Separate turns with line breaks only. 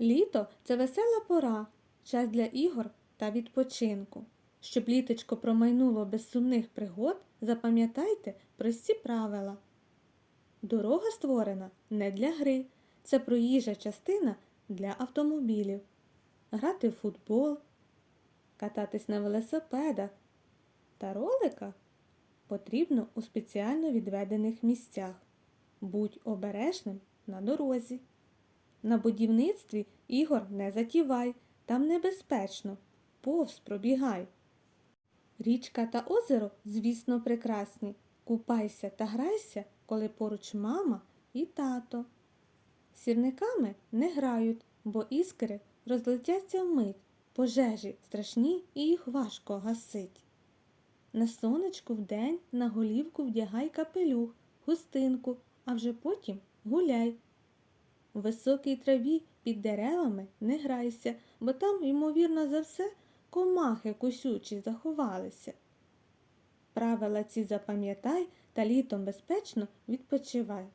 Літо це весела пора, час для ігор та відпочинку. Щоб літочко промайнуло без сумних пригод, запам'ятайте прості правила. Дорога створена не для гри, це проїжджа частина для автомобілів. Грати в футбол, кататись на велосипедах та роликах потрібно у спеціально відведених місцях. Будь обережним на дорозі. На будівництві ігор не затівай, там небезпечно, повз пробігай. Річка та озеро, звісно, прекрасні. Купайся та грайся, коли поруч мама і тато. Сірниками не грають, бо іскри розлетяться вмить, пожежі страшні і їх важко гасить. На сонечку вдень на голівку вдягай капелюх, хустинку, а вже потім гуляй. У високій траві під деревами не грайся, бо там, ймовірно за все, комахи кусючі заховалися. Правила ці запам'ятай та літом безпечно відпочивай.